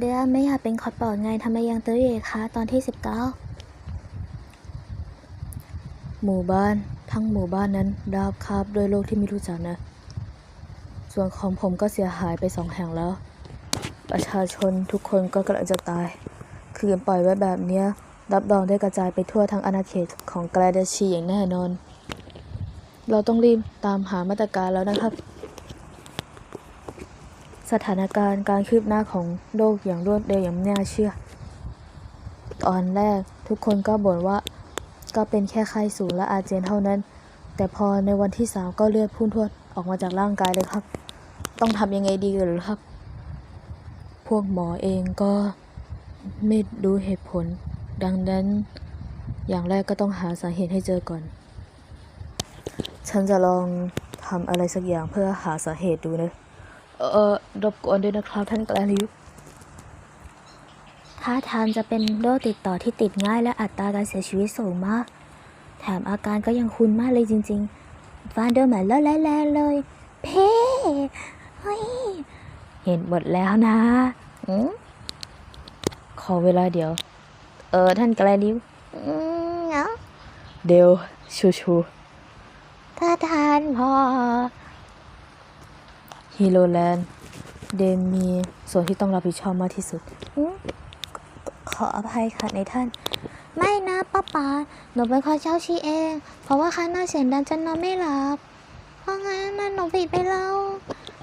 เดือนไม่อยากเป็นคอร์ดบอร์ดไงทำไมยังตื้ออยู่อีกคะตอนที่สิบเก้าหมู่บ้านทั้งหมู่บ้านนั้นดาบคาบด้วยโรคที่ไม่รู้จักนะ ส่วนของผมก็เสียหายไปสองแห่งแล้ว ประชาชนทุกคนก็กำลังจะตาย คือปล่อยไว้แบบเนี้ยรับรองได้กระจายไปทั่วทั้งอาณาเขตของแกลเดชีอย่างแน่นอน เราต้องรีบตามหามาตรการแล้วนะครับ สถานการณ์การคืบหน้าของโลกอย่างรวดเร็วอย่างไม่น่าเชื่อ ตอนแรกทุกคนก็บ่นว่าก็เป็นแค่ไข้สูงและอาเจียนเท่านั้น แต่พอในวันที่สามก็เลือดพุ่งพรวดออกมาจากร่างกายเลยครับ ต้องทำยังไงดีกันหรือครับ พวกหมอเองก็ไม่รู้เหตุผล ดังนั้นอย่างแรกก็ต้องหาสาเหตุให้เจอก่อน ฉันจะลองทำอะไรสักอย่างเพื่อหาสาเหตุดูนะ เออรบกวนด้วยนะครับท่านแกลลิวท่าทางจะเป็นโรคติดต่อที่ติดง่ายและอัตราการเสียชีวิตสูงมาก แถมอาการก็ยังคุ้นมากเลยจริงๆฟานเดินเหมือนเลิศแรงเลย เพ่เฮ้ยเห็นหมดแล้วนะอขอเวลาเดี๋ยว เออ ท่านแกลลิวเนาะเดวชูชูถ้าทานพอ ฮีโรแลนด์เดมมีส่วนที่ต้องรับผิดชอบมากที่สุด ขออภัยค่ะในท่าน ไม่นะป้าป๋าหนูเป็นคนเช่าชีเอง เพราะว่าข้างน้าเสียงดังจนนอนไม่หลับ เพราะงั้นนะหนูผิดไปแล้ว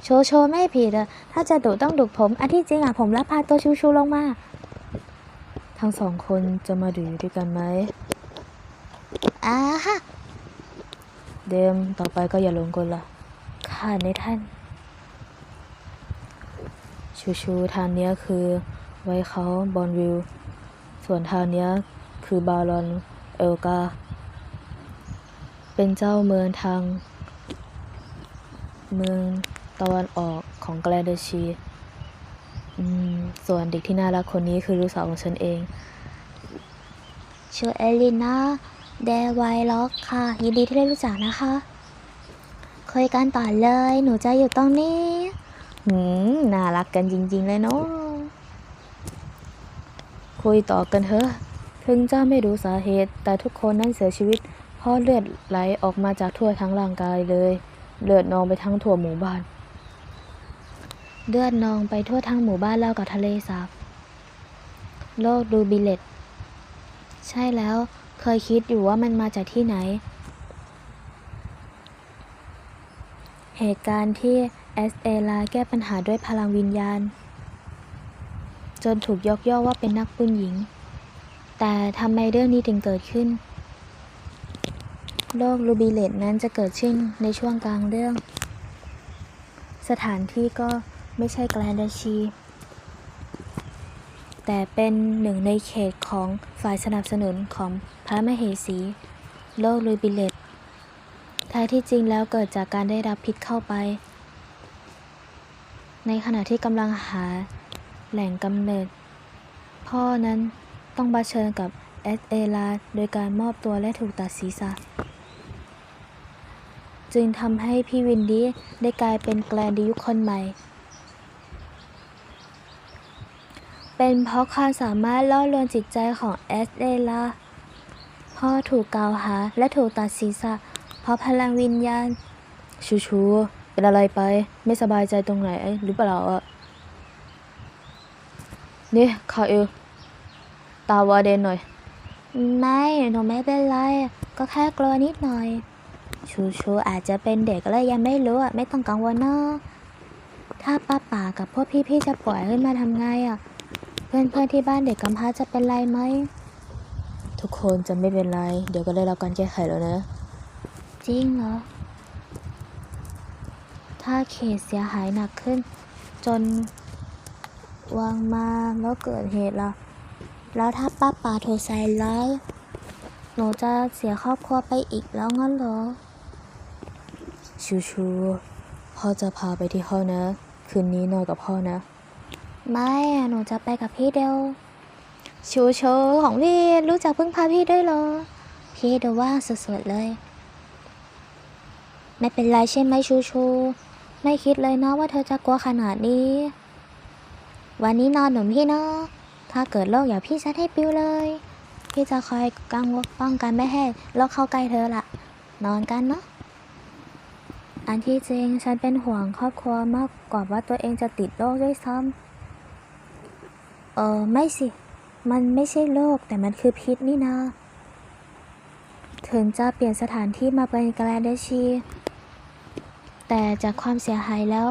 โชว์โชว์ไม่ผิดอะถ้าจะดุต้องดุผมอันที่จริงอะผมรับพาตัวชูชูลงมา ทั้งสองคนจะมาดูด้วยกันไหมอ่าฮะเดมต่อไปก็อย่าลงกลละค่ะในท่าน ชูชูทางเนี้ยคือไวเขาบอนวิลส่วนทางเนี้ยคือบารอนเอลกา เป็นเจ้าเมืองทาง เมืองตะวันออกของแกลเดชีส่วนเด็กที่น่ารักคนนี้คือลูกสาวของฉันเอง ชื่อเอลินาเดวไวล็อกค่ะ ยินดีที่ได้รู้จักนะคะ คุยกันต่อเลย หนูจะอยู่ตรงนี้ หืมน่ารักกันจริง ๆ เลยเนาะคุยต่อกันเถอะถึงจะไม่รู้สาเหตุ แต่ทุกคนนั้นเสียชีวิต เพราะเลือดไหลออกมาจากทั่วทั้งร่างกายเลย เลือดนองไปทั้งทั่วหมู่บ้าน เลือดนองไปทั่วทั้งหมู่บ้านเล่ากับทะเลสาบ โลกดูบิเลตใช่แล้ว เคยคิดอยู่ว่ามันมาจากที่ไหน เหตุการณ์ที่ เอสเอลาแก้ปัญหาด้วยพลังวิญญาณ จนถูกยกย่อว่าเป็นนักปืนหญิง แต่ทำไมเรื่องนี้ถึงเกิดขึ้น โลกลูบิเลตนั้นจะเกิดขึ้นในช่วงกลางเรื่อง สถานที่ก็ไม่ใช่แกลนดาชี แต่เป็นหนึ่งในเขตของฝ่ายสนับสนุนของพระมเหสี โลกลูบิเลตแท้ที่จริงแล้วเกิดจากการได้รับพิษเข้าไป ในขณะที่กำลังหาแหล่งกำเนิด พ่อนั้นต้องเผชิญกับเอสเอลาโดยการมอบตัวและถูกตัดศีรษะ จึงทำให้พี่วินดี้ได้กลายเป็นแกลนดิยุคคนใหม่ เป็นเพราะความสามารถล่อลวงจิตใจของเอสเอลาพ่อถูกกล่าวหาและถูกตัดศีรษะ เพราะพลังวิญญาณ ชูชู เป็นอะไรไปไม่สบายใจตรงไหนหรือเปล่าอะนี่คาเอลตาวาเดนหน่อย ไม่หนูไม่เป็นไร ก็แค่กลัวนิดหน่อย ชูชูอาจจะเป็นเด็กแล้วยังไม่รู้อะไม่ต้องกังวลเนอะถ้าป้าป่ากับพวกพี่ๆจะปล่อยขึ้นมาทำไงอะ เพื่อนๆที่บ้านเด็กกำพร้าจะเป็นไรไหมทุกคนจะไม่เป็นไร เดี๋ยวก็ได้รับการแก้ไขแล้วนะ จริงเหรอ ถ้าเขตเสียหายหนักขึ้น จนวางมาแล้วเกิดเหตุล่ะแล้วถ้าป้าป่าถูกใส่ร้ายหนูจะเสียครอบครัวไปอีกแล้วงั้นเหรอ ชูชูพ่อจะพาไปที่ห้องนะ คืนนี้นอนกับพ่อนะ ไม่อะหนูจะไปกับพี่เดวชูโชของพี่รู้จักพึ่งพาพี่ด้วยเหรอ พี่เดวว่างสุดๆเลย ไม่เป็นไรใช่ไหมชูชู ไม่คิดเลยนะว่าเธอจะกลัวขนาดนี้ วันนี้นอนหนุนพี่เนาะถ้าเกิดโรคอย่าพี่ซัดให้ปิวเลย พี่จะคอยกังวลป้องกันไม่ให้โรคเข้าใกล้เธอละนอนกันเนาะอันที่จริงฉันเป็นห่วงครอบครัวมากกว่าว่าตัวเองจะติดโรคด้วยซ้ำเออไม่สิ มันไม่ใช่โรคแต่มันคือพิษนี่นาถึงจะเปลี่ยนสถานที่มาเป็นกาลาเดชี แต่จากความเสียหายแล้ว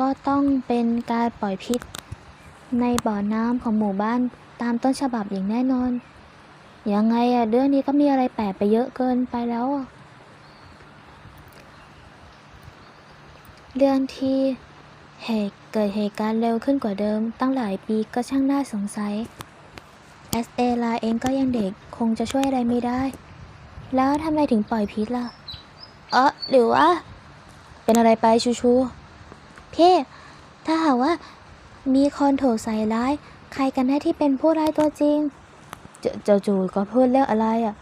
ก็ต้องเป็นการปล่อยพิษ ในบ่อน้ำของหมู่บ้านตามต้นฉบับอย่างแน่นอน ยังไงอะเรื่องนี้ก็มีอะไรแปลกไปเยอะเกินไปแล้วอะเรื่องที่เหตุเกิดเหตุการณ์เร็วขึ้นกว่าเดิม ตั้งหลายปีก็ช่างน่าสงสัยเอสเอลาเองก็ยังเด็กคงจะช่วยอะไรไม่ได้ แล้วทำไมถึงปล่อยพิษล่ะ เออหรือว่า เป็นอะไรไปชูชู เพ่ถ้าหากว่ามีคนถูกใส่ร้าย ใครกันแน่ที่เป็นผู้ร้ายตัวจริง เจะจะจู่ก็พูดเรื่องอะไรอะ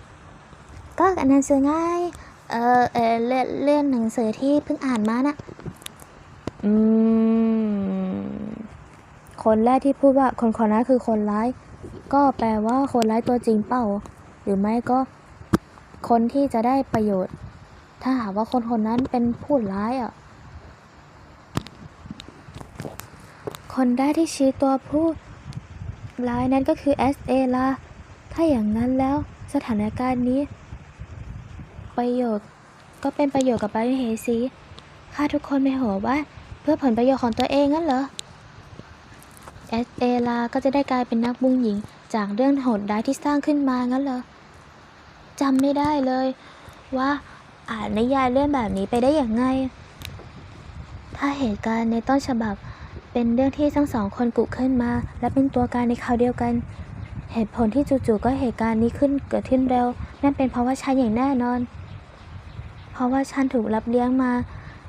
ก็อันนั้นสือง่ายเออเออเรื่องเรื่องหนังสือที่เพิ่งอ่านมาน่ะ อืม คนแรกที่พูดว่าคนคนนั้นคือคนร้าย ก็แปลว่าคนร้ายตัวจริงเปล่า หรือไม่ก็คนที่จะได้ประโยชน์ ถ้าหากว่าคนคนนั้นเป็นผู้ร้ายอะ คนแรกที่ชี้ตัวผู้ร้ายนั้นก็คือเอสเอลาถ้าอย่างนั้นแล้วสถานการณ์นี้ ประโยชน์ก็เป็นประโยชน์กับปาริเฮซีฆ่าทุกคนในหัวว่า เพื่อผลประโยชน์ของตัวเองงั้นเหรอเอสเอลาก็จะได้กลายเป็นนักบุญหญิง จากเรื่องโหดร้ายที่สร้างขึ้นมางั้นเหรอจำไม่ได้เลยว่า อ่านนิยายเรื่องแบบนี้ไปได้อย่างไงถ้าเหตุการณ์ในต้นฉบับเป็นเรื่องที่ทั้งสองคนกุขึ้นมา และเป็นตัวการในคราวเดียวกัน เหตุผลที่จู่ๆก็เหตุการณ์นี้ขึ้นเกิดขึ้นเร็ว นั่นเป็นเพราะว่าฉันอย่างแน่นอน เพราะว่าฉันถูกรับเลี้ยงมา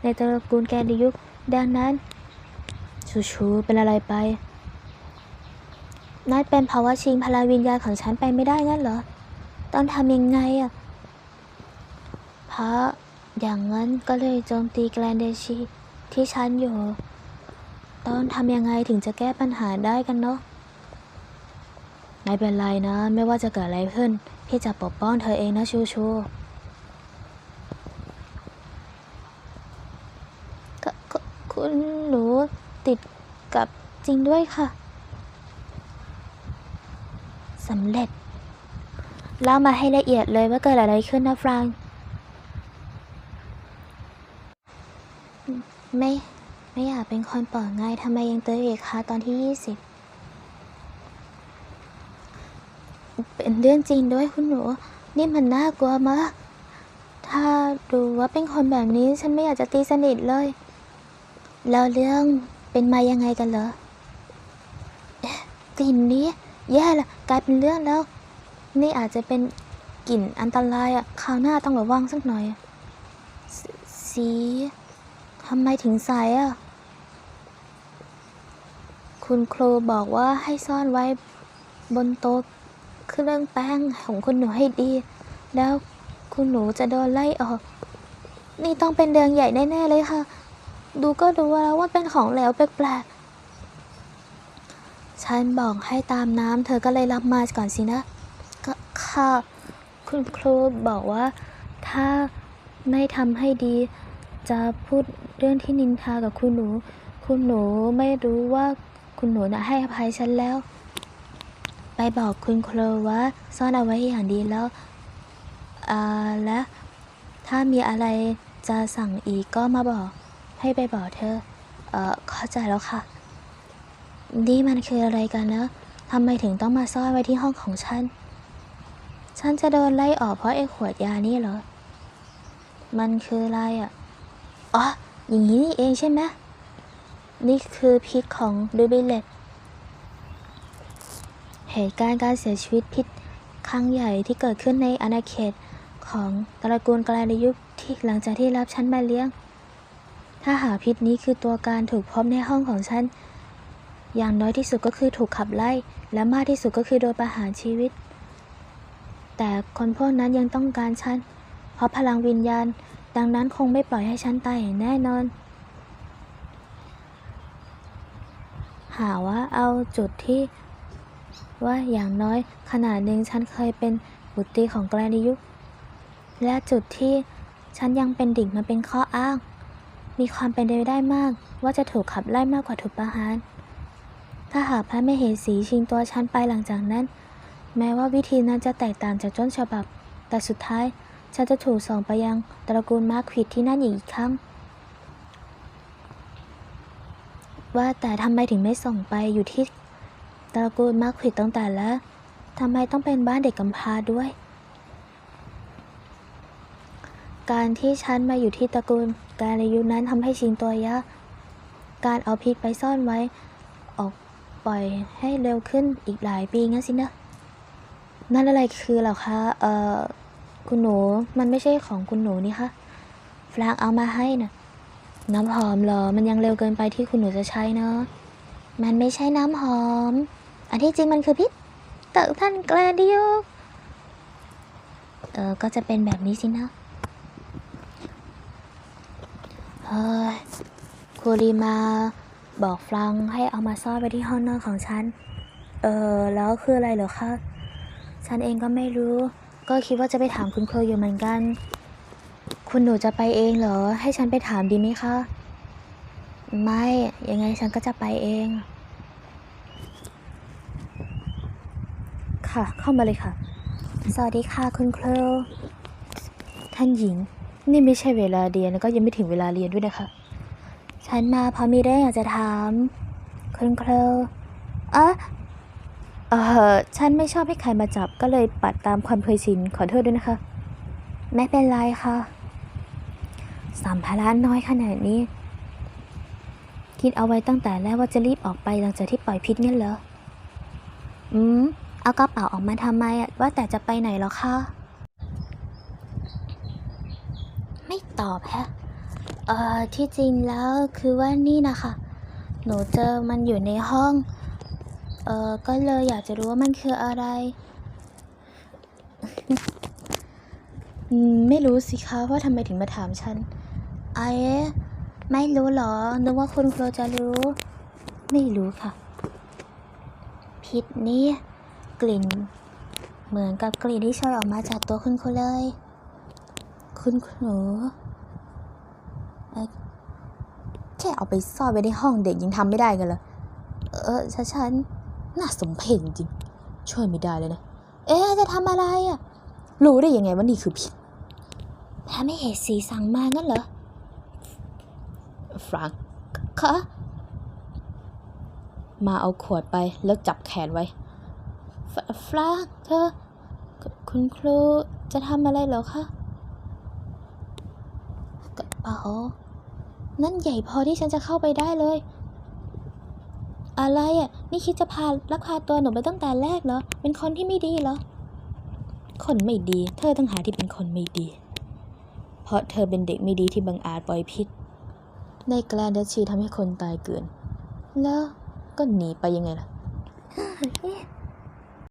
ในตระกูลแกนยุคดังนั้นชูชูเป็นอะไรไป นั่นเป็นเพราะว่าชิงพลังวิญญาณของฉันไปไม่ได้งั้นเหรอ ต้องทำยังไงอะ เพราะอย่างนั้นก็เลยโจมตีแกรนเดชีที่ฉันอยู่ ต้องทำยังไงถึงจะแก้ปัญหาได้กันเนาะไม่เป็นไรนะ ไม่ว่าจะเกิดอะไรขึ้น พี่จะปกป้องเธอเองนะชูชูก็คุณหนูติดกับจริงด้วยค่ะสำเร็จเล่ามาให้ละเอียดเลยว่าเกิดอะไรขึ้นนะฟราง ไม่ ไม่อยากเป็นคนปล่อยง่ายทำไมยังเตือนอีกคะตอนที่ยี่สิบเป็นเรื่องจริงด้วยคุณหนู นี่มันน่ากลัวมาก ถ้าดูว่าเป็นคนแบบนี้ฉันไม่อยากจะตีสนิทเลย แล้วเรื่องเป็นมายังไงกันเหรอกลิ่นนี้ แย่ละกลายเป็นเรื่องแล้ว นี่อาจจะเป็นกลิ่นอันตรายอะคราวหน้าต้องระวังสักหน่อยสสี ทำไมถึงใสอะคุณครูบอกว่าให้ซ่อนไว้บนโต๊ะเครื่องแป้งของคุณหนูให้ดี แล้วคุณหนูจะโดนไล่ออก นี่ต้องเป็นเดืองใหญ่แน่ๆเลยค่ะ ดูก็รู้แล้วว่าเป็นของเหลวแปลกๆ ฉันบอกให้ตามน้ำเธอก็เลยรับมาก่อนสินะ ก็ค่ะ คุณครูบอกว่าถ้าไม่ทำให้ดี จะพูดเรื่องที่นินทากับคุณหนู คุณหนูไม่รู้ว่าคุณหนูนะให้อภัยฉันแล้ว ไปบอกคุณครูว่าซ่อนเอาไว้อย่างดีแล้วอ่าและถ้ามีอะไรจะสั่งอีกก็มาบอก ให้ไปบอกเธอ เอ่อเข้าใจแล้วค่ะ นี่มันคืออะไรกันนะทำไมถึงต้องมาซ่อนไว้ที่ห้องของฉัน ฉันจะโดนไล่ออกเพราะไอ้ขวดยานี่เหรอ มันคืออะไรอะ อ๋อ อย่างนี้นี่เองใช่ไหมนี่คือพิษของดูบิเลตเหตุการณ์การเสียชีวิตพิษครั้งใหญ่ที่เกิดขึ้นในอาณาเขตของตระกูลกลาลยุคที่หลังจากที่รับฉันมาเลี้ยง ถ้าหาพิษนี้คือตัวการถูกพบในห้องของฉัน อย่างน้อยที่สุดก็คือถูกขับไล่ และมากที่สุดก็คือโดนประหารชีวิต แต่คนพวกนั้นยังต้องการฉัน เพราะพลังวิญญาณ ดังนั้นคงไม่ปล่อยให้ฉันตายอย่างแน่นอน หาว่าเอาจุดที่ว่าอย่างน้อยขนาดหนึ่งฉันเคยเป็นบุตรีของแกรนิยุและจุดที่ฉันยังเป็นดิ่งมาเป็นข้ออ้าง มีความเป็นไปได้มากว่าจะถูกขับไล่มากกว่าถูกประหาร ถ้าหากพระไม่เห็นสีชิงตัวฉันไปหลังจากนั้น แม้ว่าวิธีนั้นจะแตกต่างจากต้นฉบับ แต่สุดท้าย ฉันจะถูกส่งไปยังตระกูลมาร์ควิดที่นั่นอีกครั้ง ว่าแต่ทำไมถึงไม่ส่งไปอยู่ที่ตระกูลมาร์ควิดตั้งแต่แรกทำไมต้องเป็นบ้านเด็กกำพร้าด้วย การที่ฉันมาอยู่ที่ตระกูลการในยุนั้นทำให้ชิงตัวยากการเอาพิษไปซ่อนไว้ ออกปล่อยให้เร็วขึ้นอีกหลายปีงั้นสินะ นั่นอะไรคือเหรอคะ เอ่อ คุณหนูมันไม่ใช่ของคุณหนูนี่คะฟลางเอามาให้นะน้ำหอมเหรอ มันยังเร็วเกินไปที่คุณหนูจะใช้เนาะมันไม่ใช่น้ำหอม อันที่จริงมันคือพิษเต๋อท่านแกลดิโอเออก็จะเป็นแบบนี้สินะเฮ้ยคูริมาบอกฟลังให้เอามาซ่อนไว้ที่ห้องนอนของฉัน เออแล้วคืออะไรเหรอคะ ฉันเองก็ไม่รู้ ก็คิดว่าจะไปถามคุณครูอยู่เหมือนกัน คุณหนูจะไปเองเหรอ ให้ฉันไปถามดีไหมคะ ไม่ ยังไงฉันก็จะไปเอง ค่ะ เข้ามาเลยค่ะ สวัสดีค่ะคุณครู ท่านหญิง นี่ไม่ใช่เวลาเรียนแล้วก็ยังไม่ถึงเวลาเรียนด้วยนะคะ ฉันมาเพราะมีเรื่องอยากจะถาม คุณครูอะ เออฉันไม่ชอบให้ใครมาจับก็เลยปัดตามความเคยชินขอโทษด้วยนะคะ ไม่เป็นไรค่ะ สัมภาระน้อยขนาดนี้ คิดเอาไว้ตั้งแต่แรกว่าจะรีบออกไปหลังจากที่ปล่อยพิษงั้นเหรอ อืม เอากระเป๋าออกมาทำไมอะว่าแต่จะไปไหนหรอคะ ไม่ตอบแฮะ เอ่อ ที่จริงแล้วคือว่านี่นะคะ หนูเจอมันอยู่ในห้อง เออก็เลยอยากจะรู้ว่ามันคืออะไร ไม่รู้สิคะว่าทำไมถึงมาถามฉันไอ้ไม่รู้เหรอ นึกว่าคุณครูจะรู้ ไม่รู้ค่ะ พิษนี่กลิ่น เหมือนกับกลิ่นที่โชยออกมาจากตัวคุณครูเลย คุณหนูแค่เอาไปซ่อนไว้ในห้องเด็กยังทำไม่ได้กันเหรอ เออฉัน นน่าสมเพชจริงๆช่วยไม่ได้เลยนะ เอ๊ะจะทำอะไรอะ รู้ได้ยังไงว่านี่คือผิดถ้าไม่เห็นสีสั่งมางั้นเหรอ ฟรังก์คะมาเอาขวดไปแล้วจับแขนไว้ฟฟลากเธอ คุณครูจะทำอะไรเหรอคะกระเป๋านั่นใหญ่พอที่ฉันจะเข้าไปได้เลย อะไรอะ นี่คิดจะพาลักพาตัวหนูไปตั้งแต่แรกเหรอ เป็นคนที่ไม่ดีเหรอ คนไม่ดี เธอตั้งหาที่เป็นคนไม่ดี เพราะเธอเป็นเด็กไม่ดีที่บังอาจปล่อยพิษ ในแกลนดัชชีทำให้คนตายเกิน แล้วก็หนีไปยังไงล่ะ